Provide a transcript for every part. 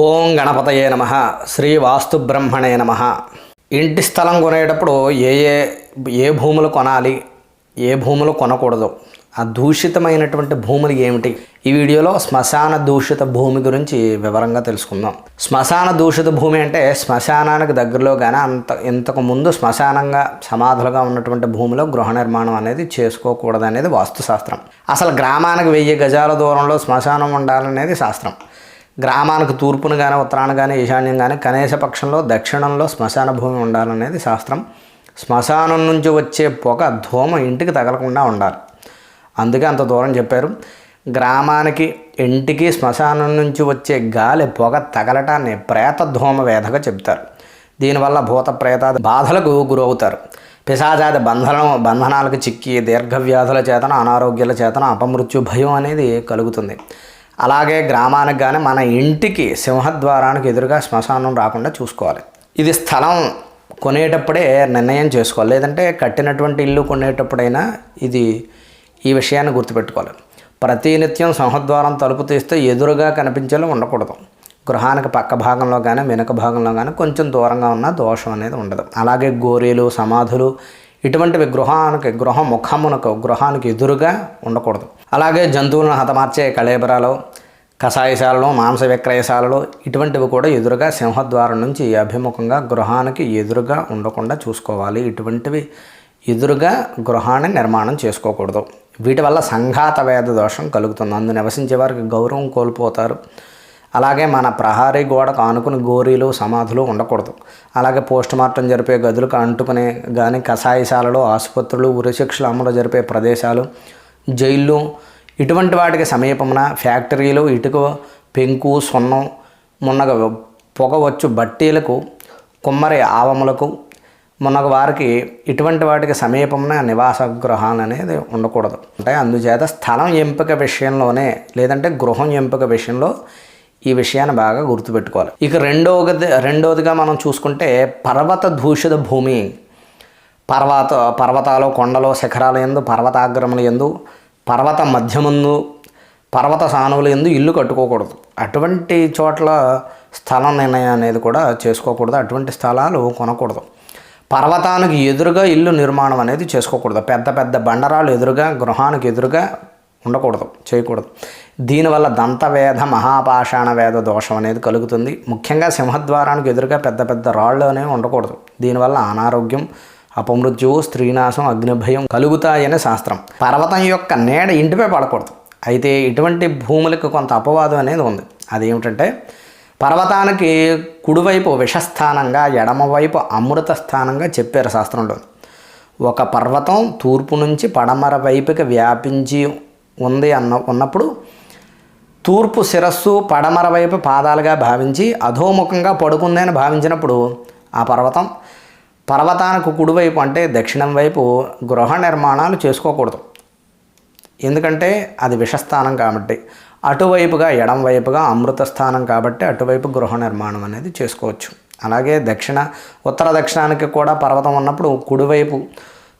ఓం గణపతయే నమ. శ్రీ వాస్తు బ్రహ్మణే నమ. ఇంటి స్థలం కొనేటప్పుడు ఏ ఏ ఏ భూములు కొనాలి ఏ భూములు కొనకూడదు. ఆ దూషితమైనటువంటి భూములు ఏమిటి? ఈ వీడియోలో శ్మశాన దూషిత భూమి గురించి వివరంగా తెలుసుకుందాం. శ్మశాన దూషిత భూమి అంటే శ్మశానానికి దగ్గరలో కానీ అంత ఇంతకు ముందు శ్మశానంగా సమాధులుగా ఉన్నటువంటి భూమిలో గృహ నిర్మాణం అనేది చేసుకోకూడదు అనేది వాస్తుశాస్త్రం. అసలు గ్రామానికి వెయ్యి గజాల దూరంలో శ్మశానం ఉండాలనేది శాస్త్రం. గ్రామానికి తూర్పును కానీ ఉత్తరాన కానీ ఈశాన్యం కానీ కనీస పక్షంలో దక్షిణంలో శ్మశాన భూమి ఉండాలనేది శాస్త్రం. శ్మశానం నుంచి వచ్చే పొగ ధూమ ఇంటికి తగలకుండా ఉండాలి. అందుకే అంత దూరం చెప్పారు. గ్రామానికి ఇంటికి శ్మశానం నుంచి వచ్చే గాలి పొగ తగలటాన్ని ప్రేత ధూమ వేధగా చెప్తారు దీనివల్ల భూత ప్రేత బాధలకు గురవుతారు పిశాచాది బంధనం బంధనాలకు చిక్కి దీర్ఘవ్యాధుల చేతన అనారోగ్యాల చేతన అపమృత్యు భయం అనేది కలుగుతుంది. అలాగే గ్రామానికి కానీ మన ఇంటికి సింహద్వారానికి ఎదురుగా శ్మశానం రాకుండా చూసుకోవాలి. ఇది స్థలం కొనేటప్పుడే నిర్ణయం చేసుకోవాలి. లేదంటే కట్టినటువంటి ఇల్లు కొనేటప్పుడైనా ఇది ఈ విషయాన్ని గుర్తుపెట్టుకోవాలి. ప్రతినిత్యం సింహద్వారం తలుపు తీస్తే ఎదురుగా కనిపించేలా ఉండకూడదు. గృహానికి పక్క భాగంలో కానీ వెనుక భాగంలో కానీ కొంచెం దూరంగా ఉన్న దోషం అనేది ఉండదు. అలాగే గోరీలు సమాధులు ఇటువంటివి గృహానికి గృహ ముఖమునకు గృహానికి ఎదురుగా ఉండకూడదు. అలాగే జంతువులను హతమార్చే కళేబరాలు కషాయశాలలో మాంస విక్రయశాలలో ఇటువంటివి కూడా ఎదురుగా సింహద్వారం నుంచి అభిముఖంగా గృహానికి ఎదురుగా ఉండకుండా చూసుకోవాలి. ఇటువంటివి ఎదురుగా గృహాన్ని నిర్మాణం చేసుకోకూడదు. వీటి వల్ల సంఘాత వేద దోషం కలుగుతుంది. అందు నివసించే వారికి గౌరవం కోల్పోతారు. అలాగే మన ప్రహారీ గోడకు ఆనుకుని గోరీలు సమాధులు ఉండకూడదు. అలాగే పోస్ట్ మార్టం జరిపే గదులకు అంటుకునే కానీ కషాయశాలలో ఆసుపత్రులు ఉరిశిక్షలు అమలు జరిపే ప్రదేశాలు జైళ్ళు ఇటువంటి వాటికి సమీపమున ఫ్యాక్టరీలు ఇటుక పెంకు సున్నం మున్నగ పొగవచ్చు బట్టీలకు కుమ్మరి ఆవములకు మున్నగ వారికి ఇటువంటి వాటికి సమీపమున నివాస గృహాలు అనేది ఉండకూడదు. అంటే అందుచేత స్థలం ఎంపిక విషయంలోనే లేదంటే గృహం ఎంపిక విషయంలో ఈ విషయాన్ని బాగా గుర్తుపెట్టుకోవాలి. ఇక రెండవది రెండవదిగా మనం చూసుకుంటే పర్వత దూషిత భూమి. పర్వత పర్వతాలు కొండలు శిఖరాలు ఎందు పర్వతాగ్రములు ఎందు పర్వత మధ్యమందు పర్వత సానువుల ఎందు ఇల్లు కట్టుకోకూడదు. అటువంటి చోట్ల స్థలం నిర్ణయం అనేది కూడా చేసుకోకూడదు. అటువంటి స్థలాలు కొనకూడదు. పర్వతానికి ఎదురుగా ఇల్లు నిర్మాణం అనేది చేసుకోకూడదు. పెద్ద పెద్ద బండరాలు ఎదురుగా గృహానికి ఎదురుగా ఉండకూడదు చేయకూడదు. దీనివల్ల దంతవేద మహాపాషాణ వేద దోషం అనేది కలుగుతుంది. ముఖ్యంగా సింహద్వారానికి ఎదురుగా పెద్ద పెద్ద రాళ్ళు అనేవి ఉండకూడదు. దీనివల్ల అనారోగ్యం అపమృత్యువు స్త్రీనాశం అగ్నిభయం కలుగుతాయని శాస్త్రం. పర్వతం యొక్క నీడ ఇంటిపై పడకూడదు. అయితే ఇటువంటి భూములకు కొంత అపవాదం అనేది ఉంది. అదేమిటంటే పర్వతానికి కుడివైపు విషస్థానంగా ఎడమవైపు అమృత స్థానంగా చెప్పారు శాస్త్రంలో. ఒక పర్వతం తూర్పు నుంచి పడమర వైపుకి వ్యాపించి ఉంది అన్న ఉన్నప్పుడు తూర్పు శిరస్సు పడమర వైపు పాదాలుగా భావించి అధోముఖంగా పడుకుందని భావించినప్పుడు ఆ పర్వతం పర్వతానికి కుడివైపు అంటే దక్షిణం వైపు గృహ నిర్మాణాలు చేసుకోకూడదు. ఎందుకంటే అది విషస్థానం కాబట్టి. అటువైపుగా ఎడంవైపుగా అమృత స్థానం కాబట్టి అటువైపు గృహ నిర్మాణం అనేది చేసుకోవచ్చు. అలాగే దక్షిణ ఉత్తర దక్షిణానికి కూడా పర్వతం ఉన్నప్పుడు కుడివైపు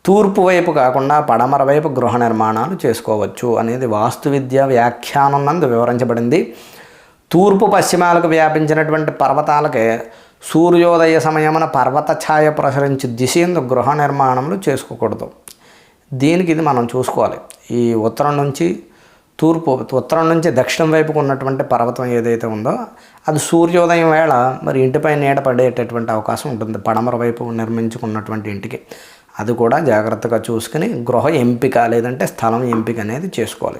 తూర్పు వైపు కాకుండా పడమర వైపు గృహ నిర్మాణాలు చేసుకోవచ్చు అనేది వాస్తు విద్య వ్యాఖ్యానం నందు వివరించబడింది. తూర్పు పశ్చిమాలకు వ్యాపించినటువంటి పర్వతాలకే సూర్యోదయ సమయమున పర్వత ఛాయ ప్రసరించి దిశ గృహ నిర్మాణములు చేసుకోకూడదు. దీనికి ఇది మనం చూసుకోవాలి. ఈ ఉత్తరం నుంచి తూర్పు ఉత్తరం నుంచి దక్షిణం వైపుకు ఉన్నటువంటి పర్వతం ఏదైతే ఉందో అది సూర్యోదయం వేళ మరి ఇంటిపై నీడ పడేటటువంటి అవకాశం ఉంటుంది. పడమర వైపు నిర్మించుకున్నటువంటి ఇంటికి. అది కూడా జాగ్రత్తగా చూసుకుని గృహ ఎంపిక లేదంటే స్థలం ఎంపిక అనేది చేసుకోవాలి.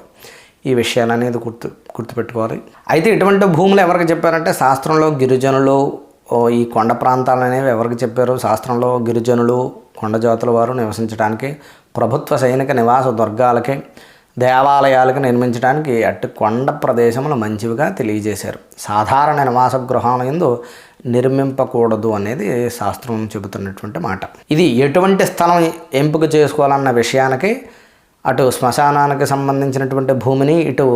ఈ విషయాలు అనేది గుర్తు గుర్తుపెట్టుకోవాలి. అయితే ఇటువంటి భూములు ఎవరికి చెప్పారంటే శాస్త్రంలో గిరిజనులు ఈ కొండ ప్రాంతాలు అనేవి ఎవరికి చెప్పారు? శాస్త్రంలో గిరిజనులు కొండ జాతుల వారు నివసించడానికి ప్రభుత్వ సైనిక నివాస దుర్గాలకి దేవాలయాలకు నిర్మించడానికి అటు కొండ ప్రదేశములు మంచివిగా తెలియజేశారు. సాధారణ నివాస గృహాల ఎందు నిర్మింపకూడదు అనేది శాస్త్రం చెబుతున్నటువంటి మాట. ఇది ఎటువంటి స్థలం ఎంపిక చేసుకోవాలన్న విషయానికి అటు శ్మశానానికి సంబంధించినటువంటి భూమిని ఇటు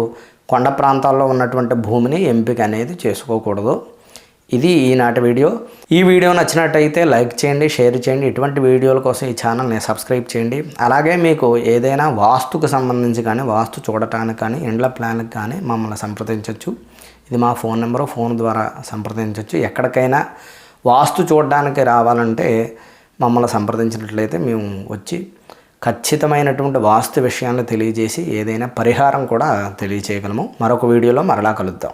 కొండ ప్రాంతాల్లో ఉన్నటువంటి భూమిని ఎంపిక అనేది చేసుకోకూడదు. ఇది ఈనాటి వీడియో. ఈ వీడియో నచ్చినట్టయితే లైక్ చేయండి షేర్ చేయండి. ఇటువంటి వీడియోల కోసం ఈ ఛానల్ని సబ్స్క్రైబ్ చేయండి. అలాగే మీకు ఏదైనా వాస్తుకు సంబంధించి కానీ వాస్తు చూడటానికి కానీ ఇండ్ల ప్లాన్కి కానీ మమ్మల్ని సంప్రదించవచ్చు ఇది మా ఫోన్ నెంబరు ఫోన్ ద్వారా సంప్రదించవచ్చు ఎక్కడికైనా వాస్తు చూడడానికి రావాలంటే మమ్మల్ని సంప్రదించినట్లయితే మేము వచ్చి ఖచ్చితమైనటువంటి వాస్తు విషయాలను తెలియజేసి ఏదైనా పరిహారం కూడా తెలియజేయగలము మరొక వీడియోలో మరలా కలుద్దాం.